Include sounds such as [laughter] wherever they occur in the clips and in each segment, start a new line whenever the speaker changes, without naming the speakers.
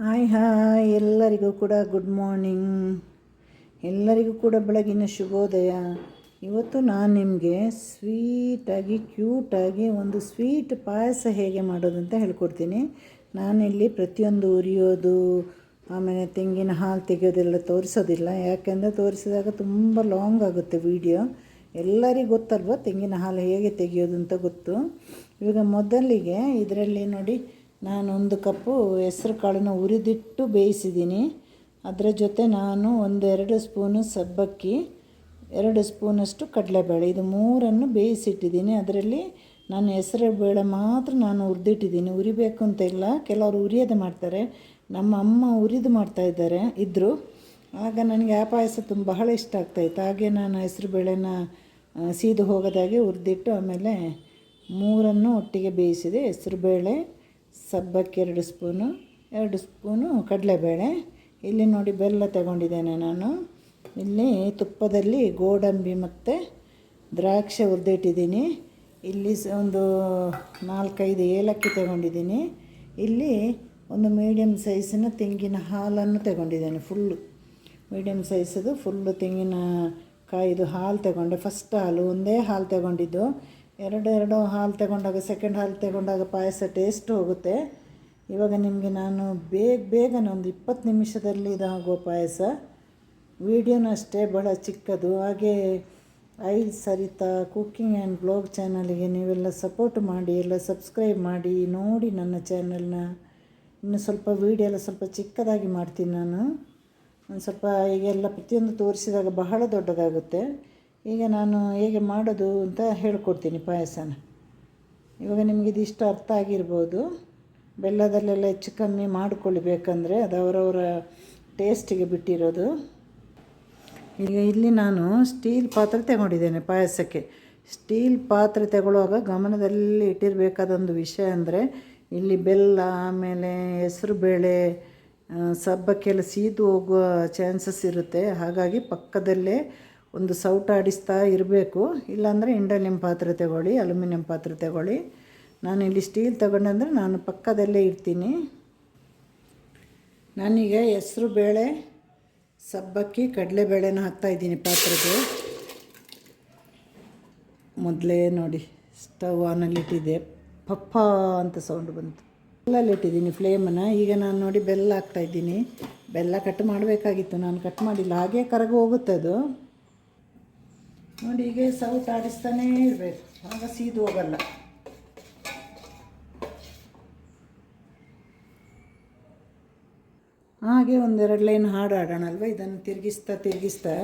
Hi hi, ಎಲ್ಲರಿಗೂ ಕೂಡ good morning ಎಲ್ಲರಿಗೂ ಕೂಡ ಬೆಳಗಿನ ಶುಭೋದಯ. ಇವತ್ತು ನಾನು ನಿಮಗೆ ಸ್ವೀಟಾಗಿ ಕ್ಯೂಟಾಗಿ ಒಂದು ಸ್ವೀಟ್ ಪಾಯಸ ಹೇಗೆ ಮಾಡೋದು ಅಂತ ಹೇಳ್ಕೊಡ್ತೀನಿ. ನಾನಿಲ್ಲಿ ಪ್ರತಿಯೊಂದು ಉರಿಯೋದು, ಆಮೇಲೆ ತೆಂಗಿನ ಹಾಲು ತೆಗೆಯೋದೆಲ್ಲ ತೋರಿಸೋದಿಲ್ಲ. ಯಾಕೆಂದರೆ ತೋರಿಸಿದಾಗ ತುಂಬ ಲಾಂಗ್ ಆಗುತ್ತೆ ವಿಡಿಯೋ ಎಲ್ಲರಿಗೂ ಗೊತ್ತಲ್ವ ತೆಂಗಿನ ಹಾಲು ಹೇಗೆ ತೆಗೆಯೋದು ಅಂತ ಗೊತ್ತು. ಇವಾಗ ಮೊದಲಿಗೆ ಇದರಲ್ಲಿ ನೋಡಿ ನಾನೊಂದು ಕಪ್ಪು ಹೆಸ್ರು ಕಾಳನ್ನು ಉರಿದಿಟ್ಟು ಬೇಯಿಸಿದ್ದೀನಿ. ಅದರ ಜೊತೆ ನಾನು ಒಂದೆರಡು ಸ್ಪೂನು ಸಬ್ಬಕ್ಕಿ, ಎರಡು ಸ್ಪೂನಷ್ಟು ಕಡಲೆಬೇಳೆ. ಇದು ಮೂರನ್ನು ಬೇಯಿಸಿಟ್ಟಿದ್ದೀನಿ. ಅದರಲ್ಲಿ ನಾನು ಹೆಸರು ಬೇಳೆ ಮಾತ್ರ ನಾನು ಉರಿದಿಟ್ಟಿದ್ದೀನಿ ಉರಿಬೇಕು ಅಂತ ಇಲ್ಲ. ಕೆಲವರು ಉರಿಯೋದು ಮಾಡ್ತಾರೆ. ನಮ್ಮ ಅಮ್ಮ ಉರಿದು ಮಾಡ್ತಾಯಿದ್ದಾರೆ ಇದ್ದರು ಆಗ ನನಗೆ ಆ ಪಾಯಸ ತುಂಬ ಬಹಳ ಇಷ್ಟ ಆಗ್ತಾಯಿತ್ತು ಹಾಗೆ ನಾನು ಹೆಸರು ಬೇಳೆನ ಸೀದು ಹೋಗೋದಾಗೆ ಉರಿದಿಟ್ಟು ಆಮೇಲೆ ಮೂರನ್ನು ಒಟ್ಟಿಗೆ ಬೇಯಿಸಿದೆ. ಹೆಸರುಬೇಳೆ ಸಬ್ಬಕ್ಕಿ ಎರಡು ಸ್ಪೂನು ಎರಡು ಸ್ಪೂನು ಕಡಲೆಬೇಳೆ. ಇಲ್ಲಿ ನೋಡಿ ಬೆಲ್ಲ ತಗೊಂಡಿದ್ದೇನೆ ನಾನು. ಇಲ್ಲಿ ತುಪ್ಪದಲ್ಲಿ ಗೋಡಂಬಿ ಮತ್ತು ದ್ರಾಕ್ಷಿ ಹುರಿದಿಟ್ಟಿದ್ದೀನಿ. ಇಲ್ಲಿ ಒಂದು ನಾಲ್ಕೈದು ಏಲಕ್ಕಿ ತಗೊಂಡಿದ್ದೀನಿ. ಇಲ್ಲಿ ಒಂದು ಮೀಡಿಯಮ್ ಸೈಜಿನ ತೆಂಗಿನ ಹಾಲನ್ನು ತಗೊಂಡಿದ್ದೇನೆ ಫುಲ್ಲು. ಮೀಡಿಯಮ್ ಸೈಜದು ಫುಲ್ಲು ತೆಂಗಿನ ಕಾಯಿದು ಹಾಲು ತಗೊಂಡೆ. ಫಸ್ಟ್ ಹಾಲು, ಒಂದೇ ಹಾಲು ತಗೊಂಡಿದ್ದು. ಎರಡು ಎರಡು ಹಾಲು ತಗೊಂಡಾಗ ಸೆಕೆಂಡ್ ಹಾಲು ತಗೊಂಡಾಗ ಪಾಯಸ ಟೇಸ್ಟ್ ಹೋಗುತ್ತೆ. ಇವಾಗ ನಿಮಗೆ ನಾನು ಬೇಗ ಬೇಗನೆ ಒಂದು ಇಪ್ಪತ್ತು ನಿಮಿಷದಲ್ಲಿ ಇದಾಗೋ ಪಾಯಸ. ವಿಡಿಯೋನೂ ಅಷ್ಟೇ ಬಹಳ ಚಿಕ್ಕದು. ಹಾಗೆ I Sarita cooking and blog ಚಾನಲಿಗೆ ನೀವೆಲ್ಲ ಸಪೋರ್ಟ್ ಮಾಡಿ, ಎಲ್ಲ ಸಬ್ಸ್ಕ್ರೈಬ್ ಮಾಡಿ, ನೋಡಿ ನನ್ನ ಚಾನಲ್ನ ಇನ್ನು ಸ್ವಲ್ಪ ವೀಡಿಯೋ ಎಲ್ಲ ಸ್ವಲ್ಪ ಚಿಕ್ಕದಾಗಿ ಮಾಡ್ತೀನಿ ನಾನು. ಒಂದು ಸ್ವಲ್ಪ ಈಗೆಲ್ಲ ಪ್ರತಿಯೊಂದು ತೋರಿಸಿದಾಗ ಬಹಳ ದೊಡ್ಡದಾಗುತ್ತೆ. ಈಗ ನಾನು ಹೇಗೆ ಮಾಡೋದು ಅಂತ ಹೇಳ್ಕೊಡ್ತೀನಿ ಪಾಯಸನ. ಇವಾಗ ನಿಮಗೆ ಇದಿಷ್ಟು ಅರ್ಥ ಆಗಿರ್ಬೋದು. ಬೆಲ್ಲದಲ್ಲೆಲ್ಲ ಹೆಚ್ಚು ಕಮ್ಮಿ ಮಾಡಿಕೊಳ್ಬೇಕಂದ್ರೆ ಅದು ಅವರವರ ಟೇಸ್ಟಿಗೆ ಬಿಟ್ಟಿರೋದು. ಈಗ ಇಲ್ಲಿ ನಾನು ಸ್ಟೀಲ್ ಪಾತ್ರೆ ತಗೊಂಡಿದ್ದೇನೆ ಪಾಯಸಕ್ಕೆ. ಸ್ಟೀಲ್ ಪಾತ್ರೆ ತಗೊಳ್ಳುವಾಗ ಗಮನದಲ್ಲಿ ಇಟ್ಟಿರಬೇಕಾದೊಂದು ವಿಷಯ ಅಂದರೆ ಇಲ್ಲಿ ಬೆಲ್ಲ, ಆಮೇಲೆ ಹೆಸರು ಬೇಳೆ ಸಬ್ಬಕ್ಕೆಲ್ಲ ಸೀದು ಹೋಗುವ ಚಾನ್ಸಸ್ ಇರುತ್ತೆ. ಹಾಗಾಗಿ ಪಕ್ಕದಲ್ಲೇ ಒಂದು ಸೌಟ ಆಡಿಸ್ತಾ ಇರಬೇಕು. ಇಲ್ಲಾಂದರೆ ಇಂಡಾಲಿಯಂ ಪಾತ್ರೆ ತಗೊಳ್ಳಿ, ಅಲ್ಯೂಮಿನಿಯಂ ಪಾತ್ರೆ ತಗೊಳ್ಳಿ. ನಾನು ಇಲ್ಲಿ ಸ್ಟೀಲ್ ತಗೊಂಡಂದರೆ ನಾನು ಪಕ್ಕದಲ್ಲೇ ಇರ್ತೀನಿ. ನಾನೀಗ ಹೆಸ್ರು ಬೇಳೆ, ಸಬ್ಬಕ್ಕಿ, ಕಡಲೆಬೇಳೆನ ಹಾಕ್ತಾಯಿದ್ದೀನಿ ಪಾತ್ರೆಗೆ. ಮೊದಲೇ ನೋಡಿ, ಸ್ಟವ್ ಆನಲ್ಲಿಟ್ಟಿದ್ದೆ ಪಪ್ಪ ಅಂತ ಸೌಂಡ್ ಬಂತು. ಬೆಲ್ಲಲ್ಲಿ ಇಟ್ಟಿದ್ದೀನಿ ಫ್ಲೇಮನ್ನು. ಈಗ ನಾನು ನೋಡಿ ಬೆಲ್ಲ ಹಾಕ್ತಾಯಿದ್ದೀನಿ ಬೆಲ್ಲ ಕಟ್ ಮಾಡಬೇಕಾಗಿತ್ತು. ನಾನು ಕಟ್ ಮಾಡಿಲ್ಲ. ಹಾಗೆ ಕರಗಿ ಹೋಗುತ್ತೆ ಅದು. ನೋಡಿ, ಹೀಗೆ ಸೌಟ್ ಆಡಿಸ್ತಾನೇ ಇರಬೇಕು. ಆಗ ಸೀದು ಹೋಗಲ್ಲ. ಹಾಗೆ ಒಂದೆರಡು ಲೈನ್ ಹಾಡು ಆಡೋಣ ಅಲ್ವಾ ಇದನ್ನು ತಿರುಗಿಸ್ತಾ ತಿರುಗಿಸ್ತಾ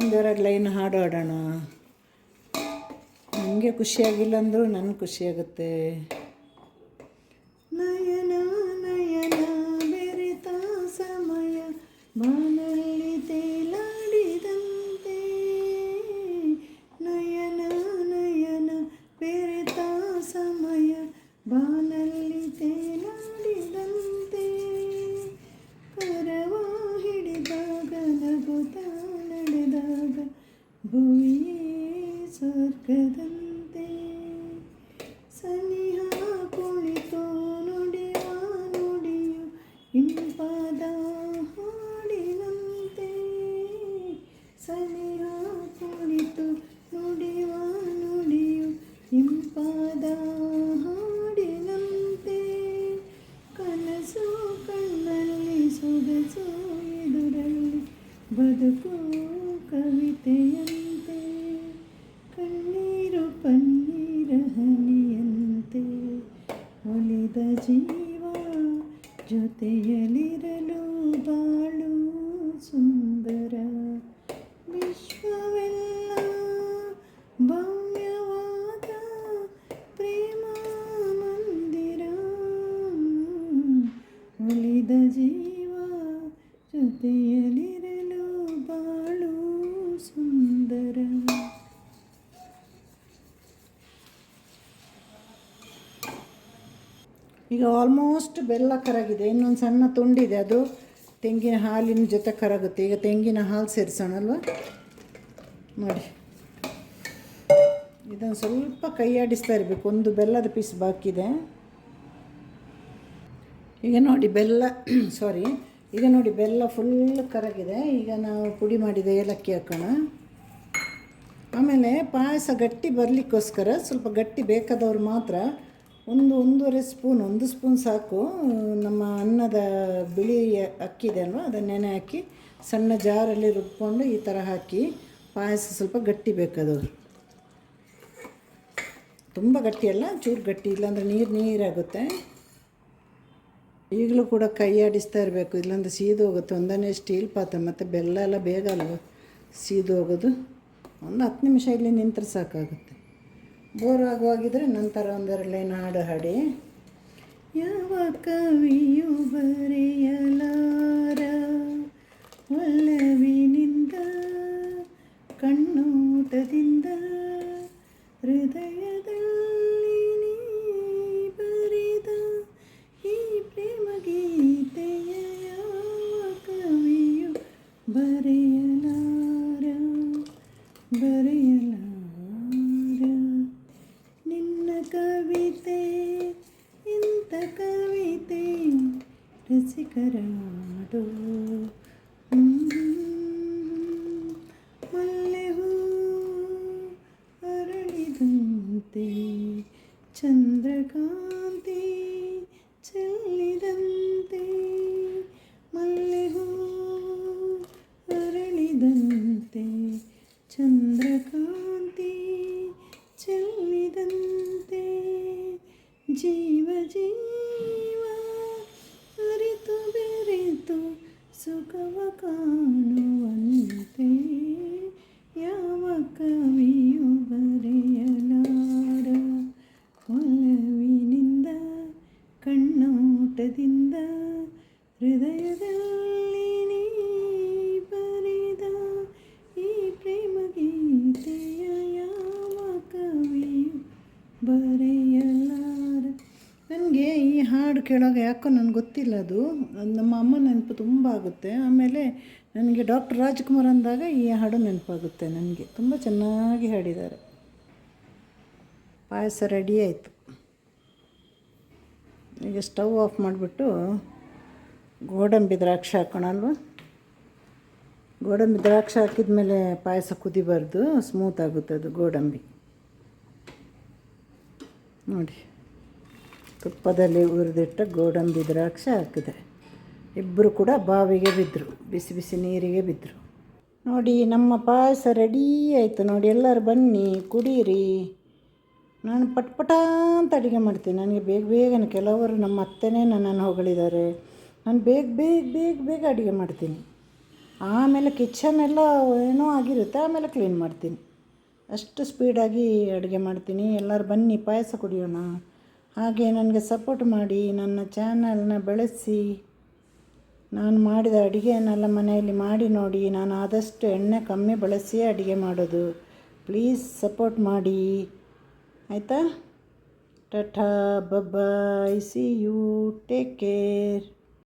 ಒಂದೆರಡು ಲೈನ್ ಹಾಡು ಆಡೋಣ ನನಗೆ ಖುಷಿಯಾಗಿಲ್ಲ ಅಂದರೂ ನನಗೆ ಖುಷಿಯಾಗುತ್ತೆ. സ്വർഗതം ಜೀವ ಜೊತೆಯಲಿರಲು ಬಾಳು ಸುಂದರ ವಿಶ್ವವೆಲ್ಲ ಭವ್ಯವಾದ ಪ್ರೇಮ ಮಂದಿರ ಒಲಿದ ಜೀವ ಜೊತೆಯಲಿರಲು ಈಗ ಆಲ್ಮೋಸ್ಟ್ ಬೆಲ್ಲ ಕರಗಿದೆ. ಇನ್ನೊಂದು ಸಣ್ಣ ತುಂಡಿದೆ ಅದು. ತೆಂಗಿನ ಹಾಲಿನ ಜೊತೆ ಕರಗುತ್ತೆ. ಈಗ ತೆಂಗಿನ ಹಾಲು ಸೇರಿಸೋಣಲ್ವ ನೋಡಿ. ಇದನ್ನು ಸ್ವಲ್ಪ ಕೈಯಾಡಿಸ್ತಾ ಇರಬೇಕು. ಒಂದು ಬೆಲ್ಲದ ಪೀಸ್ ಬಾಕಿದೆ ಈಗ ನೋಡಿ ಬೆಲ್ಲ [clears throat] ಸಾರಿ ಈಗ ನೋಡಿ ಬೆಲ್ಲ ಫುಲ್ ಕರಗಿದೆ. ಈಗ ನಾವು ಪುಡಿ ಮಾಡಿದ ಏಲಕ್ಕಿ ಹಾಕೋಣ. ಆಮೇಲೆ ಪಾಯಸ ಗಟ್ಟಿ ಬರಲಿಕ್ಕೋಸ್ಕರ ಸ್ವಲ್ಪ ಗಟ್ಟಿ ಬೇಕಾದವ್ರು ಮಾತ್ರ ಒಂದು ಒಂದೂವರೆ ಸ್ಪೂನ್, ಒಂದು ಸ್ಪೂನ್ ಸಾಕು. ನಮ್ಮ ಅನ್ನದ ಬಿಳಿ ಅಕ್ಕಿ ಇದೆ ಅಲ್ವಾ, ಅದನ್ನ ನೆನೆ ಹಾಕಿ ಸಣ್ಣ ಜಾರಲ್ಲಿ ರುಬ್ಕೊಂಡು ಈ ಥರ ಹಾಕಿ ಪಾಯಸ ಸ್ವಲ್ಪ ಗಟ್ಟಿ ಬೇಕದು. ತುಂಬ ಗಟ್ಟಿ ಅಲ್ಲ, ಚೂರು ಗಟ್ಟಿ, ಇಲ್ಲಾಂದರೆ ನೀರು ನೀರಾಗುತ್ತೆ ಈಗಲೂ ಕೂಡ ಕೈ ಆಡಿಸ್ತಾ ಇರಬೇಕು, ಇಲ್ಲಾಂದ್ರೆ ಸೀದು ಹೋಗುತ್ತೆ. ಒಂದನೇ ಸ್ಟೀಲ್ ಪಾತ್ರೆ, ಮತ್ತು ಬೆಲ್ಲ ಎಲ್ಲ ಬೇಗ ಅಲ್ವ ಸೀದು ಹೋಗೋದು. ಒಂದು ಹತ್ತು ನಿಮಿಷ ಇಲ್ಲಿ ನಿಂತರೆ ಸಾಕಾಗುತ್ತೆ. ಬೋರ್ ಆಗುವಾಗಿದ್ರೆ ನಂತರ ಒಂದೆರಡು ಲೈನ್ ಹಾಡು. ಹಾಡಿ ಯಾವ ಕವಿಯು ಬರೆಯಲಾರ? ಒಲ್ಲವಿನಿಂದ ಕಣ್ಣೋಟದಿಂದ, ಹೃದಯದಲ್ಲಿ ಬರೆದ ಈ ಪ್ರೇಮ ಗೀತೆಯ ಯಾವ ಕವಿಯು ಬರೆಯಲಾರ? ಬರೆಯಲಾರ ശങ്കരാടോ ചന്ദ്രകാന്തി ചെല്ലിതന്തേ മല്ലഹൂ അരളിതന്തേ ചന്ദ്രകാന്തി ചെല്ലിതന്തേ ജീവ ಬೆರೆತು ಸುಖವ ಕಾಣುವಂತೆ ಯಾವ ಕವಿಯು ಬರೆಯಲಾರ. ಒಲವಿನಿಂದ ಕಣ್ಣೋಟದಿಂದ ಹೃದಯದಲ್ಲಿ ಹಾಡು ಕೇಳೋಕೆ ಯಾಕೋ ನನಗೆ ಗೊತ್ತಿಲ್ಲ ಅದು. ನಮ್ಮ ಅಮ್ಮ ನೆನಪು ತುಂಬ ಆಗುತ್ತೆ. ಆಮೇಲೆ ನನಗೆ ಡಾಕ್ಟರ್ ರಾಜ್ಕುಮಾರ್ ಅಂದಾಗ ಈ ಹಾಡು ನೆನಪಾಗುತ್ತೆ ನನಗೆ. ತುಂಬ ಚೆನ್ನಾಗಿ ಹಾಡಿದ್ದಾರೆ. ಪಾಯಸ ರೆಡಿ ಆಯಿತು. ಈಗ ಸ್ಟವ್ ಆಫ್ ಮಾಡಿಬಿಟ್ಟು ಗೋಡಂಬಿ ದ್ರಾಕ್ಷಿ ಹಾಕೋಣ ಅಲ್ವಾ? ಗೋಡಂಬಿ ದ್ರಾಕ್ಷಿ ಹಾಕಿದ ಮೇಲೆ ಪಾಯಸ ಕುದಿಬಾರ್ದು. ಸ್ಮೂತ್ ಆಗುತ್ತೆ ಅದು ಗೋಡಂಬಿ. ನೋಡಿ. ತುಪ್ಪದಲ್ಲಿ ಹುರಿದಿಟ್ಟ ಗೋಡಂಬಿ ದ್ರಾಕ್ಷಿ ಹಾಕಿದೆ. ಇಬ್ಬರು ಕೂಡ ಬಾವಿಗೆ ಬಿದ್ದರು ಬಿಸಿ ಬಿಸಿ ನೀರಿಗೆ ಬಿದ್ದರು ನೋಡಿ, ನಮ್ಮ ಪಾಯಸ ರೆಡಿ ಆಯಿತು. ನೋಡಿ, ಎಲ್ಲರೂ ಬನ್ನಿ, ಕುಡೀರಿ. ನಾನು ಪಟ್ ಪಟ ಅಂತ ಅಡುಗೆ ಮಾಡ್ತೀನಿ. ನನಗೆ ಬೇಗ ಬೇಗನೆ ಕೆಲವರು ನಮ್ಮ ಅತ್ತೆನೇ ನನ್ನನ್ನು ಹೊಗಳಿದ್ದಾರೆ. ನಾನು ಬೇಗ ಬೇಗ ಬೇಗ ಬೇಗ ಅಡುಗೆ ಮಾಡ್ತೀನಿ. ಆಮೇಲೆ ಕಿಚನ್ ಎಲ್ಲ ಏನೋ ಆಗಿರುತ್ತೆ, ಆಮೇಲೆ ಕ್ಲೀನ್ ಮಾಡ್ತೀನಿ. ಅಷ್ಟು ಸ್ಪೀಡಾಗಿ ಅಡುಗೆ ಮಾಡ್ತೀನಿ. ಎಲ್ಲರೂ ಬನ್ನಿ, ಪಾಯಸ ಕುಡಿಯೋಣ. ಹಾಗೆ ನನಗೆ ಸಪೋರ್ಟ್ ಮಾಡಿ ನನ್ನ ಚಾನಲ್ನ ಬೆಳೆಸಿ. ನಾನು ಮಾಡಿದ ಅಡುಗೆಯನ್ನೆಲ್ಲ ಮನೆಯಲ್ಲಿ ಮಾಡಿ ನೋಡಿ, ನಾನು ಆದಷ್ಟು ಎಣ್ಣೆ ಕಮ್ಮಿ ಬಳಸಿ ಅಡುಗೆ ಮಾಡೋದು. ಪ್ಲೀಸ್ ಸಪೋರ್ಟ್ ಮಾಡಿ. ಆಯಿತಾ? Tata bye bye see you take care